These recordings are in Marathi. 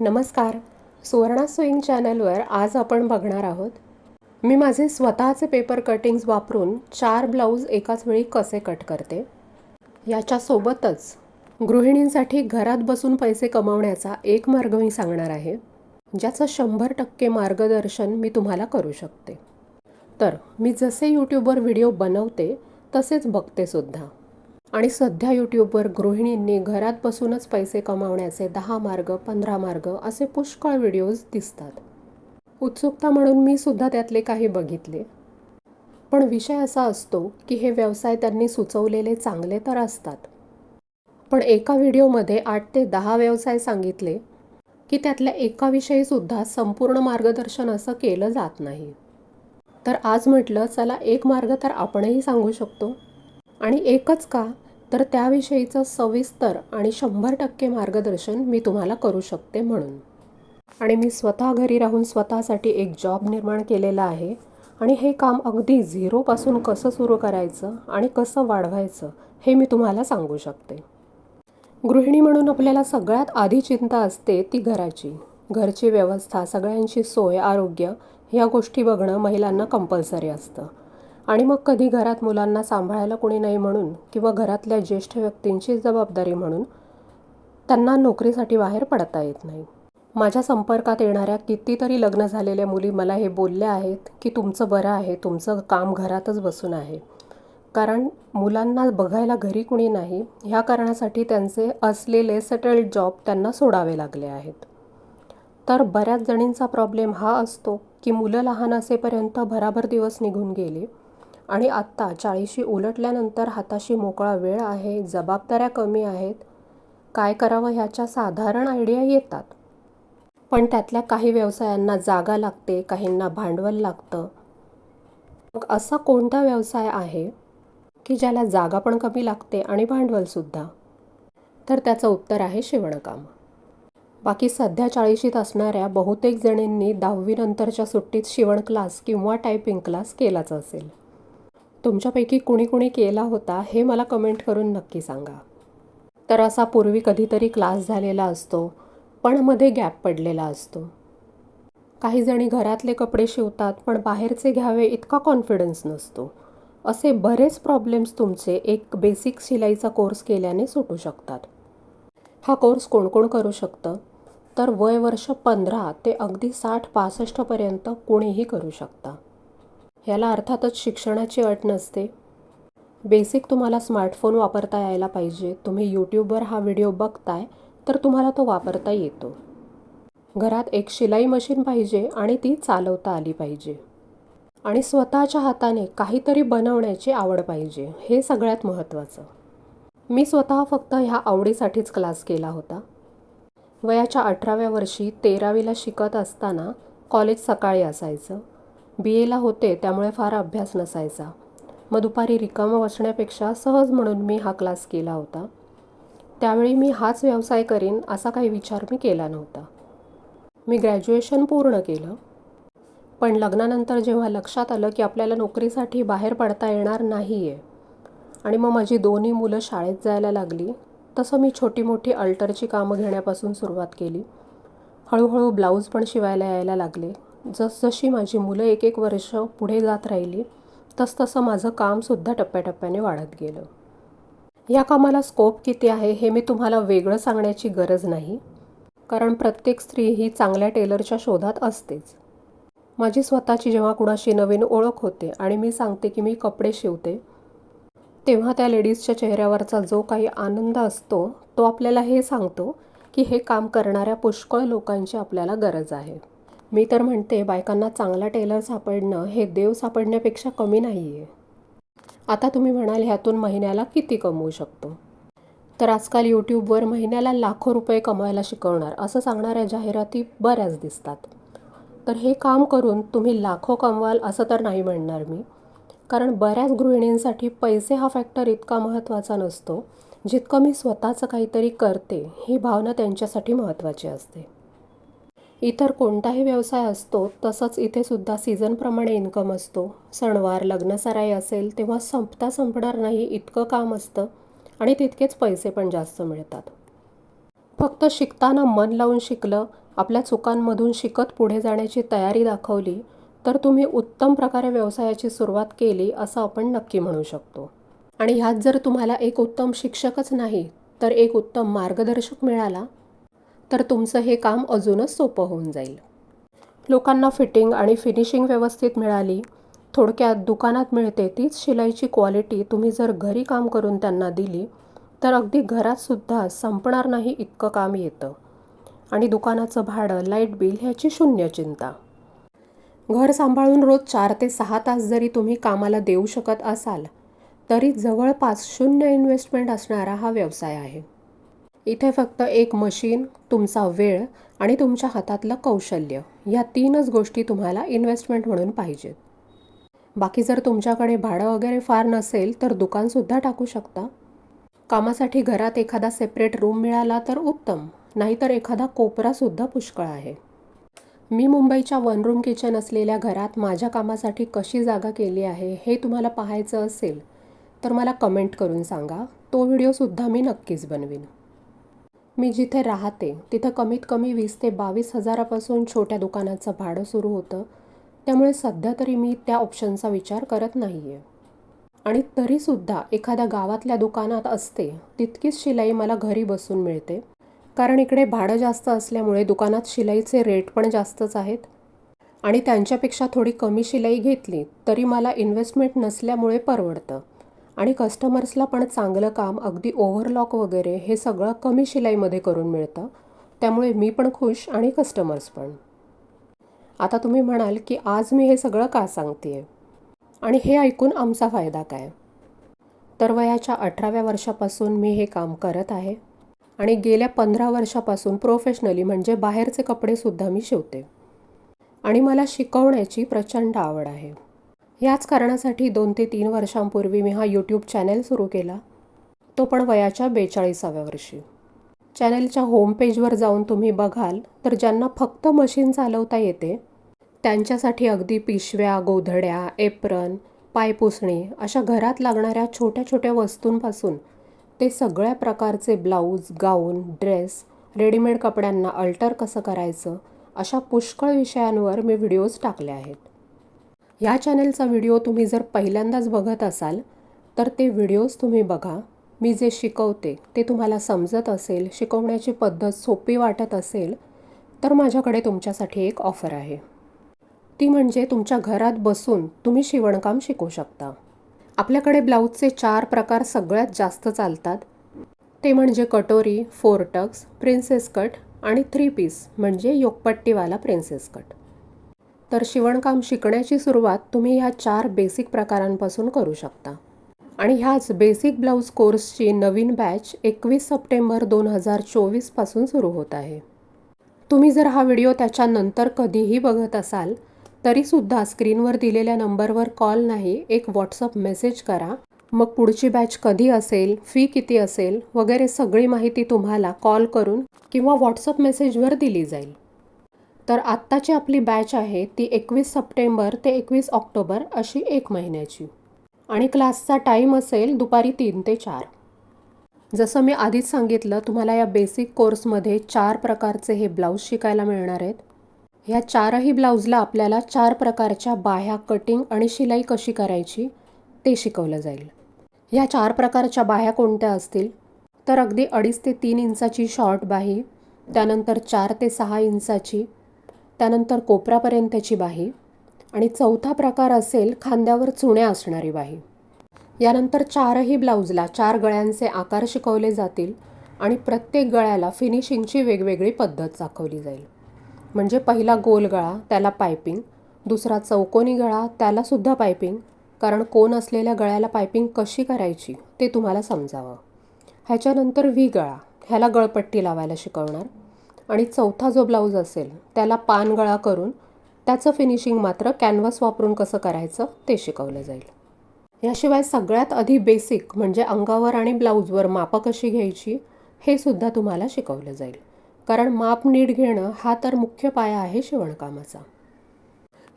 नमस्कार. सुवर्णा स्विंग चॅनलवर आज आपण बघणार आहोत. मी माझे स्वतःचे पेपर कटिंग्स वापरून चार ब्लाऊज एकाच वेळी कसे कट करते? याच्यासोबतच गृहिणींसाठी घरात बसून पैसे कमवण्याचा एक मार्ग मी सांगणार आहे. ज्याचं शंभर टक्के मार्गदर्शन मी तुम्हाला करू शकते. तर मी जसे यूट्यूबवर व्हिडिओ बनवते तसेच बघतेसुद्धा आणि सध्या यूट्यूबवर गृहिणींनी घरात बसूनच पैसे कमावण्याचे दहा मार्ग पंधरा मार्ग असे पुष्कळ व्हिडिओज दिसतात. उत्सुकता म्हणून मी सुद्धा त्यातले काही बघितले. पण विषय असा असतो की हे व्यवसाय त्यांनी सुचवलेले चांगले तर असतात. पण एका व्हिडिओमध्ये आठ ते दहा व्यवसाय सांगितले की त्यातल्या एकाविषयी सुद्धा संपूर्ण मार्गदर्शन असं केलं जात नाही. तर आज म्हटलं चला एक मार्ग तर आपणही सांगू शकतो. आणि एकच का? तर त्याविषयीचं सविस्तर आणि शंभर टक्के मार्गदर्शन मी तुम्हाला करू शकते म्हणून. आणि मी स्वतः घरी राहून स्वतःसाठी एक जॉब निर्माण केलेला आहे. आणि हे काम अगदी झिरोपासून कसं सुरू करायचं आणि कसं वाढवायचं हे मी तुम्हाला सांगू शकते. गृहिणी म्हणून आपल्याला सगळ्यात आधी चिंता असते ती घराची. घरची व्यवस्था सगळ्यांची सोय आरोग्य ह्या गोष्टी बघणं महिलांना कंपल्सरी असतं. आणि मग कधी घरात मुलांना सांभाळायला कोणी नाही म्हणून किंवा घरातल्या ज्येष्ठ व्यक्तींची जबाबदारी म्हणून त्यांना नोकरीसाठी बाहेर पडता येत नाही. माझ्या संपर्कात येणाऱ्या कितीतरी लग्न झालेल्या मुली मला हे बोलल्या आहेत की तुमचं बरं आहे तुमचं काम घरातच बसून आहे. कारण मुलांना बघायला घरी कुणी नाही ह्या कारणासाठी त्यांचे असलेले सेटल्ड जॉब त्यांना सोडावे लागले आहेत. तर बऱ्याच जणींचा प्रॉब्लेम हा असतो की मुलं लहान असेपर्यंत भराभर दिवस निघून गेले आणि आत्ता चाळीशी उलटल्यानंतर हाताशी मोकळा वेळ आहे जबाबदाऱ्या कमी आहेत. काय करावं ह्याच्या साधारण आयडिया येतात. पण त्यातल्या काही व्यवसायांना जागा लागते काहींना भांडवल लागतं. मग असा कोणता व्यवसाय आहे की ज्याला जागा पण कमी लागते आणि भांडवलसुद्धा तर त्याचं उत्तर आहे शिवणकाम. बाकी सध्या चाळीशीत असणाऱ्या बहुतेक जणींनी दहावीनंतरच्या सुट्टीत शिवण क्लास किंवा टायपिंग क्लास केलाच असेल. तुमच्यापैकी कुणी कुणी केला होता हे मला कमेंट करून नक्की सांगा. तर असा पूर्वी कधीतरी क्लास झालेला असतो पण मध्ये गॅप पडलेला असतो. काही जणी घरातले कपडे शिवतात पण बाहेरचे घ्यावे इतका कॉन्फिडन्स नसतो. असे बरेच प्रॉब्लेम्स तुमचे एक बेसिक शिलाईचा कोर्स केल्याने सुटू शकतात. हा कोर्स कोण कोण करू शकतं? तर वय वर्ष पंधरा ते अगदी साठ पासष्टपर्यंत कोणीही करू शकता. ह्याला अर्थातच शिक्षणाची अट नसते. बेसिक तुम्हाला स्मार्टफोन वापरता यायला पाहिजे. तुम्ही यूट्यूबवर हा व्हिडिओ बघताय तर तुम्हाला तो वापरता येतो. घरात एक शिलाई मशीन पाहिजे आणि ती चालवता आली पाहिजे. आणि स्वतःच्या हाताने काहीतरी बनवण्याची आवड पाहिजे. हे सगळ्यात महत्त्वाचं. मी स्वतः फक्त ह्या आवडीसाठीच क्लास केला होता. वयाच्या अठराव्या वर्षी तेरावीला शिकत असताना कॉलेज सकाळी असायचं. बी एला होते त्यामुळे फार अभ्यास नसायचा. मग दुपारी रिकामं बसण्यापेक्षा सहज म्हणून मी हा क्लास केला होता. त्यावेळी मी हाच व्यवसाय करीन असा काही विचार मी केला नव्हता. मी ग्रॅज्युएशन पूर्ण केलं. पण लग्नानंतर जेव्हा लक्षात आलं की आपल्याला नोकरीसाठी बाहेर पडता येणार नाही आहे आणि मग माझी दोन्ही मुलं शाळेत जायला लागली तसं मी छोटी मोठी अल्टरची कामं घेण्यापासून सुरुवात केली. हळूहळू ब्लाऊज पण शिवायला यायला लागले. जसजशी माझी मुलं एक एक वर्ष पुढे जात राहिली तसतसं माझं कामसुद्धा टप्प्याटप्प्याने वाढत गेलं. या कामाला स्कोप किती आहे हे मी तुम्हाला वेगळं सांगण्याची गरज नाही. कारण प्रत्येक स्त्री ही चांगल्या टेलरच्या शोधात असतेच. माझी स्वतःची जेव्हा कुणाशी नवीन ओळख होते आणि मी सांगते की मी कपडे शिवते तेव्हा त्या लेडीजच्या चेहऱ्यावरचा जो काही आनंद असतो तो आपल्याला हे सांगतो की हे काम करणाऱ्या पुष्कळ लोकांची आपल्याला गरज आहे. मी तर म्हणते बायकांना चांगला टेलर सापडणं हे देव सापडण्यापेक्षा कमी नाही आहे आता तुम्ही म्हणाल ह्यातून महिन्याला किती कमवू शकतो? तर आजकाल यूट्यूबवर महिन्याला लाखो रुपये कमवायला शिकवणार असं सांगणाऱ्या जाहिराती बऱ्याच दिसतात. तर हे काम करून तुम्ही लाखो कमवाल असं तर नाही म्हणणार मी. कारण बऱ्याच गृहिणींसाठी पैसे हा फॅक्टर इतका महत्त्वाचा नसतो जितकं मी स्वतःचं काहीतरी करते ही भावना त्यांच्यासाठी महत्त्वाची असते. इतर कोणताही व्यवसाय असतो तसंच इथे सुद्धा सीझनप्रमाणे इन्कम असतो. सणवार लग्नसराई असेल तेव्हा संपता संपणार नाही इतकं काम असतं आणि तितकेच पैसे पण जास्त मिळतात. फक्त शिकताना मन लावून शिकलं आपल्या चुकांमधून शिकत पुढे जाण्याची तयारी दाखवली तर तुम्ही उत्तम प्रकारे व्यवसायाची सुरुवात केली असं आपण नक्की म्हणू शकतो. आणि ह्यात जर तुम्हाला एक उत्तम शिक्षकच नाही तर एक उत्तम मार्गदर्शक मिळाला तर तुमचं हे काम अजूनच सोपं होऊन जाईल. लोकांना फिटिंग आणि फिनिशिंग व्यवस्थित मिळाली थोडक्यात दुकानात मिळते तीच शिलाईची क्वालिटी तुम्ही जर घरी काम करून त्यांना दिली तर अगदी घरातसुद्धा संपणार नाही इतकं काम येतं. आणि दुकानाचं भाडं लाइट बिल ह्याची शून्य चिंता. घर सांभाळून रोज चार ते सहा तास जरी तुम्ही कामाला देऊ शकत असाल तरी जवळपास शून्य इन्व्हेस्टमेंट असणारा हा व्यवसाय आहे. इथे फक्त एक मशीन तुमचा वेळ आणि तुमच्या हातातलं कौशल्य या तीनच गोष्टी तुम्हाला इन्व्हेस्टमेंट म्हणून पाहिजेत. बाकी जर तुमच्याकडे भाडं वगैरे फार नसेल तर दुकानसुद्धा टाकू शकता. कामासाठी घरात एखादा सेपरेट रूम मिळाला तर उत्तम नाहीतर एखादा कोपरासुद्धा पुष्कळ आहे. मी मुंबईच्या वन रूम किचन असलेल्या घरात माझ्या कामासाठी कशी जागा केली आहे हे तुम्हाला पाहायचं असेल तर मला कमेंट करून सांगा. तो व्हिडिओसुद्धा मी नक्कीच बनवीन. मी जिथे राहते तिथं कमीत कमी वीस ते बावीस हजारापासून छोट्या दुकानाचं भाडं सुरू होतं. त्यामुळे सध्या तरी मी त्या ऑप्शनचा विचार करत नाही आहे आणि तरीसुद्धा एखाद्या गावातल्या दुकानात असते तितकीच शिलाई मला घरी बसून मिळते. कारण इकडे भाडं जास्त असल्यामुळे दुकानात शिलाईचे रेट पण जास्तच आहेत. आणि त्यांच्यापेक्षा थोडी कमी शिलाई घेतली तरी मला इन्व्हेस्टमेंट नसल्यामुळे परवडतं. आणि कस्टमर्सला पण चांगलं काम अगदी ओव्हरलॉक वगैरे हे सगळं कमी शिलाईमध्ये करून मिळतं. त्यामुळे मी पण खुश आणि कस्टमर्स पण. आता तुम्ही म्हणाल की आज मी हे सगळं का सांगते आणि हे ऐकून आमचा फायदा काय? तर वयाच्या अठराव्या वर्षापासून मी हे काम करत आहे. आणि गेल्या पंधरा वर्षापासून प्रोफेशनली म्हणजे बाहेरचे कपडेसुद्धा मी शिवते. आणि मला शिकवण्याची प्रचंड आवड आहे. याच कारणासाठी दोन ते तीन वर्षांपूर्वी मी हा यूट्यूब चॅनेल सुरू केला. तो पण वयाच्या बेचाळीसाव्या वर्षी. चॅनेलच्या होम पेजवर जाऊन तुम्ही बघाल तर ज्यांना फक्त मशीन चालवता येते त्यांच्यासाठी अगदी पिशव्या गोधड्या एप्रन पायपुसणी अशा घरात लागणाऱ्या छोट्या छोट्या वस्तूंपासून ते सगळ्या प्रकारचे ब्लाऊज गाऊन ड्रेस रेडीमेड कपड्यांना अल्टर कसं करायचं अशा पुष्कळ विषयांवर मी व्हिडिओज टाकले आहेत. ह्या चॅनलचा व्हिडिओ तुम्ही जर पहिल्यांदाच बघत असाल तर ते व्हिडिओज तुम्ही बघा. मी जे शिकवते ते तुम्हाला समजत असेल शिकवण्याची पद्धत सोपी वाटत असेल तर माझ्याकडे तुमच्यासाठी एक ऑफर आहे. ती म्हणजे तुमच्या घरात बसून तुम्ही शिवणकाम शिकू शकता. आपल्याकडे ब्लाऊजचे चार प्रकार सगळ्यात जास्त चालतात. ते म्हणजे कटोरी फोर टक्स प्रिन्सेस कट आणि थ्री पीस म्हणजे योगपट्टीवाला प्रिन्सेस कट तर शिवणकाम शिकण्याची सुरुवात तुम्ही ह्या चार बेसिक प्रकारांपासून करू शकता. आणि ह्याच बेसिक ब्लाऊज कोर्सची नवीन बॅच एकवीस सप्टेंबर दोन हजार चोवीसपासून सुरू होत आहे. तुम्ही जर हा व्हिडिओ त्याच्यानंतर कधीही बघत असाल तरीसुद्धा स्क्रीनवर दिलेल्या नंबरवर कॉल नाही एक व्हॉट्सअप मेसेज करा. मग पुढची बॅच कधी असेल फी किती असेल वगैरे सगळी माहिती तुम्हाला कॉल करून किंवा व्हॉट्सअप मेसेजवर दिली जाईल. तर आत्ताची आपली बॅच आहे ती एकवीस सप्टेंबर ते एकवीस ऑक्टोबर अशी एक महिन्याची. आणि क्लासचा टाईम असेल दुपारी तीन ते चार. जसं मी आधीच सांगितलं तुम्हाला या बेसिक कोर्समध्ये चार प्रकारचे हे ब्लाऊज शिकायला मिळणार आहेत. ह्या चारही ब्लाऊजला आपल्याला चार प्रकारच्या बाह्या कटिंग आणि शिलाई कशी करायची ते शिकवलं जाईल. ह्या चार प्रकारच्या बाह्या कोणत्या असतील? तर अगदी अडीच ते तीन इंचाची शॉर्ट बाही त्यानंतर चार ते सहा इंचाची त्यानंतर कोपरापर्यंतची बाही आणि चौथा प्रकार असेल खांद्यावर चुण्या असणारी बाही. यानंतर चारही ब्लाऊजला चार गळ्यांचे आकार शिकवले जातील आणि प्रत्येक गळ्याला फिनिशिंगची वेगवेगळी पद्धत दाखवली जाईल. म्हणजे पहिला गोल गळा त्याला पायपिंग दुसरा चौकोनी गळा त्यालासुद्धा पायपिंग कारण कोण असलेल्या गळ्याला पायपिंग कशी करायची ते तुम्हाला समजावं. ह्याच्यानंतर व्ही गळा ह्याला गळपट्टी लावायला शिकवणार. आणि चौथा जो ब्लाऊज असेल त्याला पान गळा करून त्याचं फिनिशिंग मात्र कॅनव्हास वापरून कसं करायचं ते शिकवलं जाईल. याशिवाय सगळ्यात आधी बेसिक म्हणजे अंगावर आणि ब्लाऊजवर मापं कशी घ्यायची हे सुद्धा तुम्हाला शिकवलं जाईल. कारण माप नीट घेणं हा तर मुख्य पाया आहे शिवणकामाचा.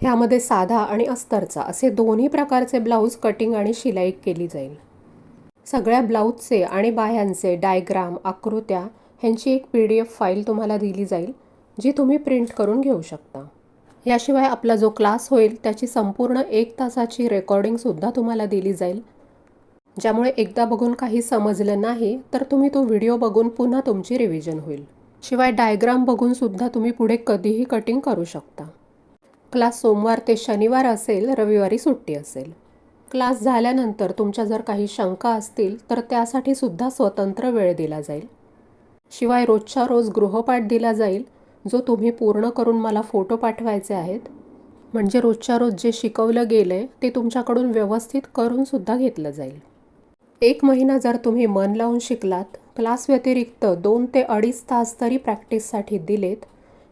ह्यामध्ये साधा आणि अस्तरचा असे दोन्ही प्रकारचे ब्लाऊज कटिंग आणि शिलाई केली जाईल. सगळ्या ब्लाऊजचे आणि बाह्यांचे डायग्राम आकृत्या ह्यांची एक पी डी एफ फाईल तुम्हाला दिली जाईल जी तुम्ही प्रिंट करून घेऊ शकता. याशिवाय आपला जो क्लास होईल त्याची संपूर्ण एक तासाची रेकॉर्डिंगसुद्धा तुम्हाला दिली जाईल. ज्यामुळे एकदा बघून काही समजलं नाही तर तुम्ही तो व्हिडिओ बघून पुन्हा तुमची रिव्हिजन होईल. शिवाय डायग्राम बघूनसुद्धा तुम्ही पुढे कधीही कटिंग करू शकता. क्लास सोमवार ते शनिवार असेल रविवारी सुट्टी असेल. क्लास झाल्यानंतर तुमच्या जर काही शंका असतील तर त्यासाठी सुद्धा स्वतंत्र वेळ दिला जाईल. शिवाय रोजच्या रोज गृहपाठ दिला जाईल जो तुम्ही पूर्ण करून मला फोटो पाठवायचे आहेत. म्हणजे रोजच्या रोज जे शिकवलं गेलं आहे ते तुमच्याकडून व्यवस्थित करूनसुद्धा घेतलं जाईल. एक महिना जर तुम्ही मन लावून शिकलात क्लास व्यतिरिक्त दोन ते अडीच तास तरी प्रॅक्टिससाठी दिलेत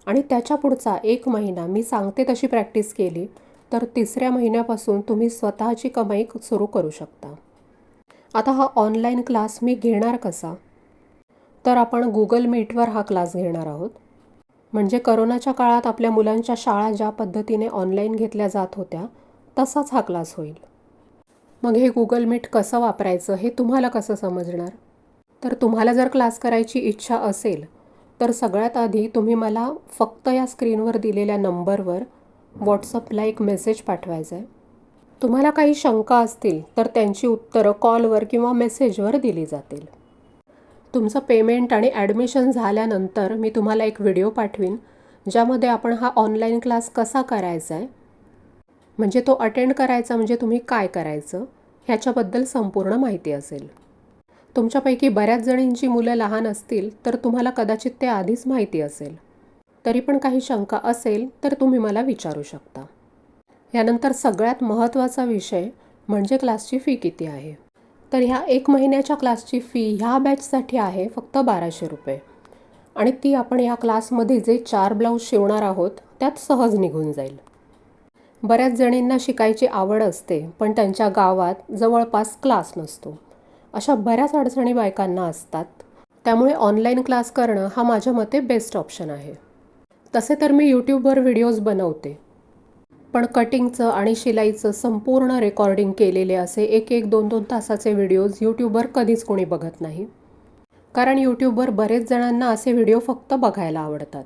आणि त्याच्या पुढचा एक महिना मी सांगते तशी प्रॅक्टिस केली तर तिसऱ्या महिन्यापासून तुम्ही स्वतःची कमाई सुरू करू शकता. आता हा ऑनलाईन क्लास मी घेणार कसा? तर आपण गुगल मीटवर हा क्लास घेणार आहोत. म्हणजे करोनाच्या काळात आपल्या मुलांच्या शाळा ज्या पद्धतीने ऑनलाईन घेतल्या जात होत्या तसाच हा क्लास होईल. मग हे गुगल मीट कसं वापरायचं हे तुम्हाला कसं समजणार? तर तुम्हाला जर क्लास करायची इच्छा असेल तर सगळ्यात आधी तुम्ही मला फक्त या स्क्रीनवर दिलेल्या नंबरवर व्हॉट्सअपला एक मेसेज पाठवायचा आहे तुम्हाला काही शंका असतील तर त्यांची उत्तरं कॉलवर किंवा मेसेजवर दिली जातील. तुमचं पेमेंट आणि ॲडमिशन झाल्यानंतर मी तुम्हाला एक व्हिडिओ पाठवीन ज्यामध्ये आपण हा ऑनलाईन क्लास कसा करायचा आहे म्हणजे तो अटेंड करायचा म्हणजे तुम्ही काय करायचं ह्याच्याबद्दल संपूर्ण माहिती असेल. तुमच्यापैकी बऱ्याच जणींची मुलं लहान असतील तर तुम्हाला कदाचित ते आधीच माहिती असेल. तरी पण काही शंका असेल तर तुम्ही मला विचारू शकता. यानंतर सगळ्यात महत्त्वाचा विषय म्हणजे क्लासची फी किती आहे? तर ह्या एक महिन्याच्या क्लासची फी ह्या बॅचसाठी आहे फक्त बाराशे रुपये. आणि ती आपण ह्या क्लासमध्ये जे चार ब्लाऊज शिवणार आहोत त्यात सहज निघून जाईल. बऱ्याच जणींना शिकायची आवड असते पण त्यांच्या गावात जवळपास क्लास नसतो. अशा बऱ्याच अडचणी बायकांना असतात. त्यामुळे ऑनलाईन क्लास करणं हा माझ्या मते बेस्ट ऑप्शन आहे. तसे तर मी यूट्यूबवर व्हिडिओज बनवते. पण कटिंगचं आणि शिलाईचं संपूर्ण रेकॉर्डिंग केलेले असे एक एक दोन दोन तासाचे व्हिडिओज यूट्यूबवर कधीच कोणी बघत नाही. कारण यूट्यूबवर बरेच जणांना असे व्हिडिओ फक्त बघायला आवडतात.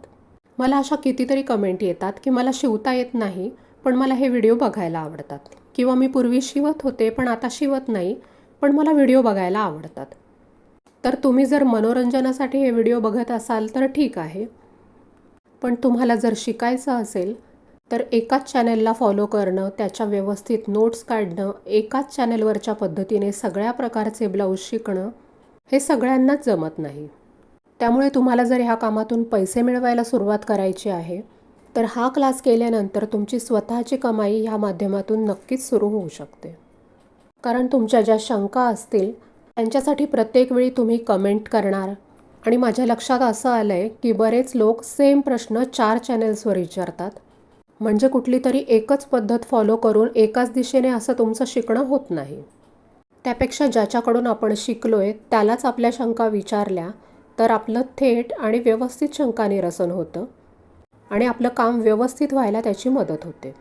मला अशा कितीतरी कमेंट येतात की मला शिवता येत नाही पण मला हे व्हिडिओ बघायला आवडतात. किंवा मी पूर्वी शिवत होते पण आता शिवत नाही पण मला व्हिडिओ बघायला आवडतात. तर तुम्ही जर मनोरंजनासाठी हे व्हिडिओ बघत असाल तर ठीक आहे. पण तुम्हाला जर शिकायचं असेल तर एकाच चॅनेलला फॉलो करणं त्याच्या व्यवस्थित नोट्स काढणं एकाच चॅनलवरच्या पद्धतीने सगळ्या प्रकारचे ब्लाऊज शिकणं हे सगळ्यांनाच जमत नाही. त्यामुळे तुम्हाला जर ह्या कामातून पैसे मिळवायला सुरुवात करायची आहे तर हा क्लास केल्यानंतर तुमची स्वतःची कमाई ह्या माध्यमातून नक्कीच सुरू होऊ शकते. कारण तुमच्या ज्या शंका असतील त्यांच्यासाठी प्रत्येक वेळी तुम्ही कमेंट करणार. आणि माझ्या लक्षात असं आलं आहे की बरेच लोक सेम प्रश्न चार चॅनेल्सवर विचारतात. म्हणजे कुठली तरी एकच पद्धत फॉलो करून एकाच दिशेने असं तुमचं शिकणं होत नाही. त्यापेक्षा ज्याच्याकडून आपण शिकलो आहे त्यालाच आपल्या शंका विचारल्या तर आपलं थेट आणि व्यवस्थित शंका निरसन होतं आणि आपलं काम व्यवस्थित व्हायला त्याची मदत होते.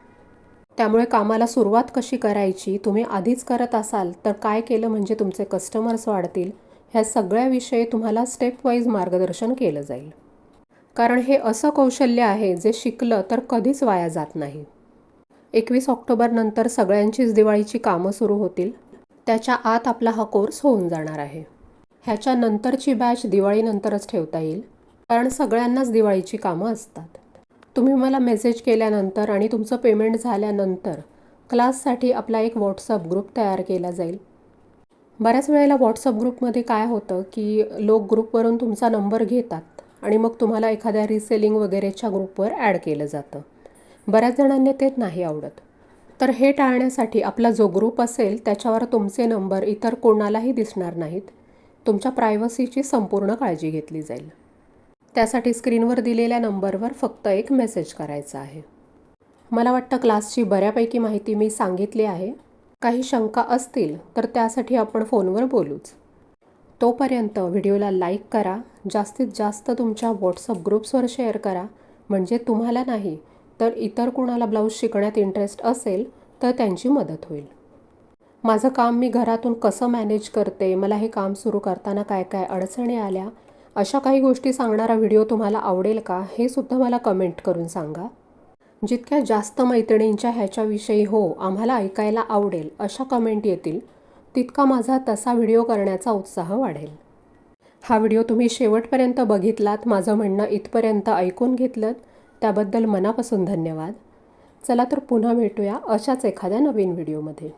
त्यामुळे कामाला सुरुवात कशी करायची तुम्ही आधीच करत असाल तर काय केलं म्हणजे तुमचे कस्टमर्स वाढतील ह्या सगळ्याविषयी तुम्हाला स्टेप वाईज मार्गदर्शन केलं जाईल. कारण हे असं कौशल्य आहे जे शिकलं तर कधीच वाया जात नाही. एकवीस ऑक्टोबरनंतर सगळ्यांचीच दिवाळीची कामं सुरू होतील. त्याच्या आत आपला हा कोर्स होऊन जाणार आहे. ह्याच्या नंतरची बॅच दिवाळीनंतरच ठेवता येईल कारण सगळ्यांनाच दिवाळीची कामं असतात. तुम्ही मला मेसेज केल्यानंतर आणि तुमचं पेमेंट झाल्यानंतर क्लाससाठी आपला एक व्हॉट्सअप ग्रुप तयार केला जाईल. बऱ्याच वेळेला व्हॉट्सअप ग्रुपमध्ये काय होतं की लोक ग्रुपवरून तुमचा नंबर घेतात. आणि मग तुम्हाला एखाद्या रिसेलिंग वगैरेच्या ग्रुपवर ॲड केलं जातं. बऱ्याच जणांना ते नाही आवडत. तर हे टाळण्यासाठी आपला जो ग्रुप असेल त्याच्यावर तुमचे नंबर इतर कोणालाही दिसणार नाहीत. तुमच्या प्रायव्हसीची संपूर्ण काळजी घेतली जाईल. त्यासाठी स्क्रीनवर दिलेल्या नंबरवर फक्त एक मेसेज करायचा आहे. मला वाटतं क्लासची बऱ्यापैकी माहिती मी सांगितली आहे. काही शंका असतील तर त्यासाठी आपण फोनवर बोलूच. तोपर्यंत व्हिडिओला लाईक करा जास्तीत जास्त तुमच्या व्हॉट्सअप ग्रुप्सवर शेअर करा. म्हणजे तुम्हाला नाही तर इतर कुणाला ब्लाऊज शिकण्यात इंटरेस्ट असेल तर त्यांची मदत होईल. माझं काम मी घरातून कसं मॅनेज करते मला हे काम सुरू करताना काय काय अडचणी आल्या अशा काही गोष्टी सांगणारा व्हिडिओ तुम्हाला आवडेल का हे सुद्धा मला कमेंट करून सांगा. जितक्या जास्त मैत्रिणींच्या ह्याच्याविषयी हो आम्हाला ऐकायला आवडेल अशा कमेंट येतील. तितका माझा तसा व्हिडिओ करण्याचा उत्साह वाढेल. हा व्हिडिओ तुम्ही शेवटपर्यंत बघितलात माझं म्हणणं इथपर्यंत ऐकून घेतलं त्याबद्दल मनापासून धन्यवाद. चला तर पुन्हा भेटूया अशाच एखाद्या नवीन व्हिडिओमध्ये.